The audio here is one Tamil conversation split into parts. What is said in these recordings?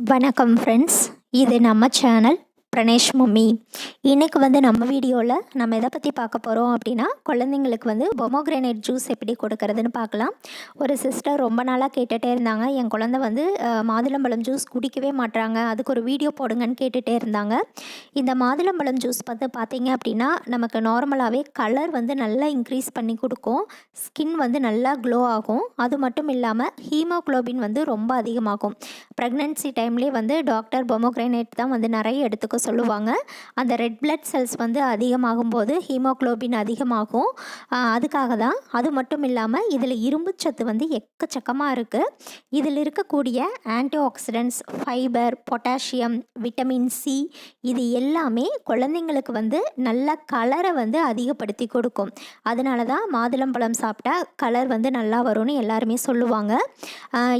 வணக்கம் ஃப்ரெண்ட்ஸ் இது நம்ம சேனல் பிரணேஷ் மம்மி. இன்றைக்கி வந்து நம்ம வீடியோவில் நம்ம எதை பற்றி பார்க்க போகிறோம் அப்படின்னா குழந்தைங்களுக்கு வந்து பொமோக்ரேனேட் ஜூஸ் எப்படி கொடுக்கறதுன்னு பார்க்கலாம். ஒரு சிஸ்டர் ரொம்ப நாளாக கேட்டுகிட்டே இருந்தாங்க. என் குழந்த வந்து மாதுளம்பழம் ஜூஸ் குடிக்கவே மாட்டாங்க அதுக்கு ஒரு வீடியோ போடுங்கன்னு கேட்டுகிட்டே இருந்தாங்க. இந்த மாதுளம்பழம் ஜூஸ் வந்து பார்த்திங்க அப்படின்னா நமக்கு நார்மலாகவே கலர் வந்து நல்லா இன்க்ரீஸ் பண்ணி கொடுக்கும். ஸ்கின் வந்து நல்லா க்ளோ ஆகும். அது மட்டும் இல்லாமல் ஹீமோக்ளோபின் வந்து ரொம்ப அதிகமாகும். ப்ரெக்னென்சி டைம்லேயே வந்து டாக்டர் பொமோக்ரேனேட் தான் வந்து நிறைய எடுத்துக்க சொல்லுவாங்க. அந்த ரெட் பிளட் செல்ஸ் வந்து அதிகமாகும் போது ஹீமோக்ளோபின் அதிகமாகும். அதுக்காக தான் அது மட்டும் இல்லாமல் இதில் இரும்புச்சத்து வந்து எக்கச்சக்கமாக இருக்குது இதில் இருக்கக்கூடிய antioxidants fibre potassium vitamin C இது எல்லாமே குழந்தைங்களுக்கு வந்து நல்ல கலரை வந்து அதிகப்படுத்தி கொடுக்கும். அதனால தான் மாதுளம்பழம் சாப்பிட்டா கலர் வந்து நல்லா வரும்னு எல்லாருமே சொல்லுவாங்க.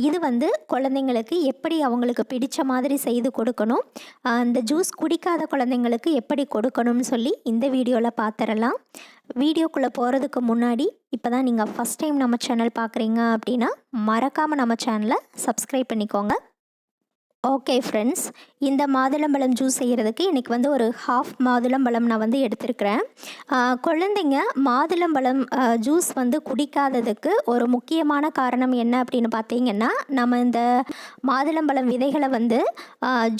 இது வந்து குழந்தைங்களுக்கு எப்படி அவங்களுக்கு பிடிச்ச மாதிரி செய்து கொடுக்கணும். அந்த ஜூஸ் குடி குடிக்காத குழந்தைங்களுக்கு எப்படி கொடுக்கணும்னு சொல்லி இந்த வீடியோவில் பார்த்துடலாம் வீடியோக்குள்ளே போகிறதுக்கு முன்னாடி இப்போ தான் நீங்கள் ஃபஸ்ட் டைம் நம்ம சேனல் பார்க்குறீங்க அப்படின்னா மறக்காமல் நம்ம சேனலை சப்ஸ்கிரைப் பண்ணிக்கோங்க. ஓகே ஃப்ரெண்ட்ஸ் இந்த மாதுளம்பழம் ஜூஸ் செய்கிறதுக்கு இன்றைக்கி வந்து ஒரு ஹாஃப் மாதுளம்பழம் நான் வந்து எடுத்திருக்கிறேன். குழந்தைங்க மாதுளம்பழம் ஜூஸ் வந்து குடிக்காததுக்கு ஒரு முக்கியமான காரணம் என்ன அப்படின்னு பார்த்தீங்கன்னா நம்ம இந்த மாதுளம்பழம் விதைகளை வந்து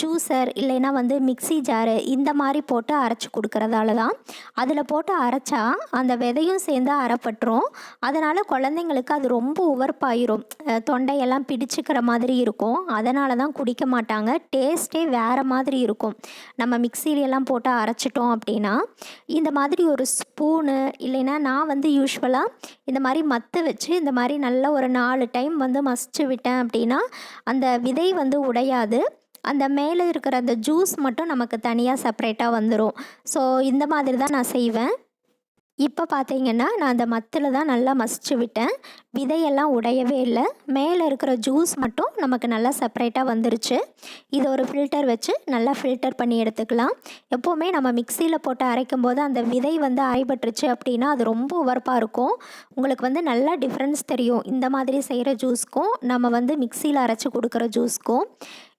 ஜூஸர் இல்லைன்னா வந்து மிக்சி ஜாரு இந்த மாதிரி போட்டு அரைச்சி கொடுக்குறதால தான். அதில் போட்டு அரைச்சா அந்த விதையும் சேர்ந்து அரைப்பட்டுரும் அதனால் குழந்தைங்களுக்கு அது ரொம்ப உவர்ப்பாயிரும். தொண்டையெல்லாம் பிடிச்சிக்கிற மாதிரி இருக்கும். அதனால தான் குடிக்க மாட்டாங்க. டேஸ்ட்டே வேறு மாதிரி இருக்கும். நம்ம மிக்சிலெல்லாம் போட்டு அரைச்சிட்டோம் அப்படின்னா இந்த மாதிரி ஒரு ஸ்பூனு இல்லைன்னா நான் வந்து யூஸ்வலாக இந்த மாதிரி மற்ற வச்சு இந்த மாதிரி நல்ல ஒரு நாலு டைம் வந்து மசிச்சு விட்டேன் அப்படின்னா அந்த விதை வந்து உடையாது. அந்த மேலே இருக்கிற அந்த ஜூஸ் மட்டும் நமக்கு தனியாக செப்ரேட்டாக வந்துடும் ஸோ இந்த மாதிரி தான் நான் செய்வேன். இப்போ பார்த்தீங்கன்னா நான் அந்த மத்தில் தான் நல்லா மசிச்சு விட்டேன். விதையெல்லாம் உடையவே இல்லை. மேலே இருக்கிற ஜூஸ் மட்டும் நமக்கு நல்லா செப்பரேட்டாக வந்துருச்சு. இது ஒரு ஃபில்டர் வச்சு நல்லா ஃபில்டர் பண்ணி எடுத்துக்கலாம். எப்போவுமே நம்ம மிக்சியில் போட்டு அரைக்கும் போது அந்த விதை வந்து அரைபட்டுருச்சு அப்படின்னா அது ரொம்ப உவர்ப்பாக இருக்கும். உங்களுக்கு வந்து நல்லா டிஃப்ரென்ஸ் தெரியும். இந்த மாதிரி செய்கிற ஜூஸ்க்கும் நம்ம வந்து மிக்சியில் அரைச்சி கொடுக்குற ஜூஸ்க்கும்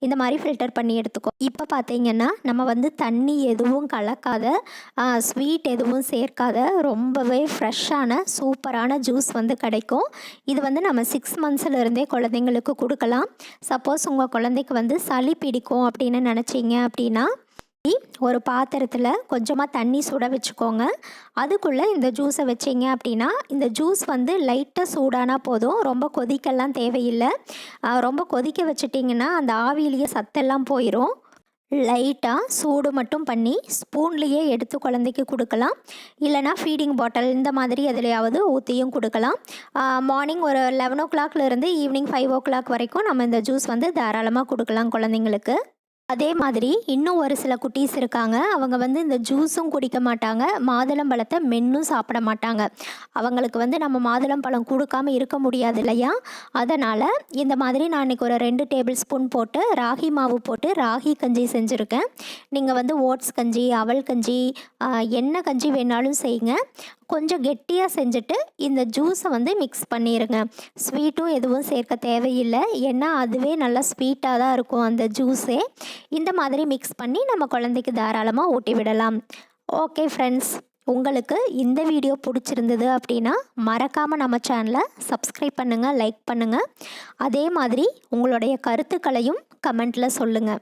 இந்த மாதிரி ஃபில்டர் பண்ணி எடுத்துக்கோ. இப்போ பார்த்தீங்கன்னா நம்ம வந்து தண்ணி எதுவும் கலக்காத ஸ்வீட் எதுவும் சேர்க்காத ரொம்பவே ஃப்ரெஷ்ஷான சூப்பரான ஜூஸ் வந்து கிடைக்கும். இது வந்து நம்ம சிக்ஸ் மந்த்ஸ்லேருந்தே குழந்தைங்களுக்கு கொடுக்கலாம். சப்போஸ் உங்கள் குழந்தைக்கு வந்து சளி பிடிக்கும் அப்படின்னு நினச்சிங்க அப்படின்னா ஒரு பாத்திரத்தில் கொஞ்சமாக தண்ணி சுட வச்சுக்கோங்க. அதுக்குள்ளே இந்த ஜூஸை வச்சிங்க அப்படின்னா இந்த ஜூஸ் வந்து லைட்டாக சூடானா போதும். ரொம்ப கொதிக்கெல்லாம் தேவையில்லை. ரொம்ப கொதிக்க வச்சிட்டிங்கன்னா அந்த ஆவியிலேயே சத்தெல்லாம் போயிடும் லைட்டாக சூடு மட்டும் பண்ணி ஸ்பூன்லேயே எடுத்து குழந்தைக்கு கொடுக்கலாம். இல்லைனா ஃபீடிங் பாட்டில் இந்த மாதிரி எதுலையாவது ஊற்றியும் கொடுக்கலாம். மார்னிங் ஒரு லெவன் ஓ கிளாக்லேருந்து ஈவினிங் ஃபைவ் ஓ கிளாக் வரைக்கும் நம்ம இந்த ஜூஸ் வந்து தாராளமாக கொடுக்கலாம் குழந்தைங்களுக்கு. அதே மாதிரி இன்னும் ஒரு சில குட்டீஸ் இருக்காங்க. அவங்க வந்து இந்த ஜூஸும் குடிக்க மாட்டாங்க. மாதுளம்பழத்தை மென்னும் சாப்பிட மாட்டாங்க. அவங்களுக்கு வந்து நம்ம மாதுளம்பழம் கொடுக்காம இருக்க முடியாது இல்லையா? அதனால் இந்த மாதிரி நான் இன்றைக்கி ஒரு ரெண்டு டேபிள் ஸ்பூன் போட்டு ராகி மாவு போட்டு ராகி கஞ்சி செஞ்சுருக்கேன். நீங்கள் வந்து ஓட்ஸ் கஞ்சி அவல் கஞ்சி என்ன கஞ்சி வேணாலும் செய்யுங்க. கொஞ்சம் கெட்டியாக செஞ்சுட்டு இந்த ஜூஸை வந்து மிக்ஸ் பண்ணிடுங்க ஸ்வீட்டும் எதுவும் சேர்க்க தேவையில்லை. ஏன்னா அதுவே நல்லா ஸ்வீட்டாக தான் இருக்கும் அந்த ஜூஸே இந்த மாதிரி மிக்ஸ் பண்ணி நம்ம குழந்தைக்கு தாராளமாக ஊட்டி விடலாம். ஓகே ஃப்ரெண்ட்ஸ் உங்களுக்கு இந்த வீடியோ பிடிச்சிருந்தது அப்படின்னா மறக்காமல் நம்ம சேனலை சப்ஸ்கிரைப் பண்ணுங்கள் லைக் பண்ணுங்கள் அதே மாதிரி உங்களுடைய கருத்துக்களையும் கமெண்ட்டில் சொல்லுங்கள்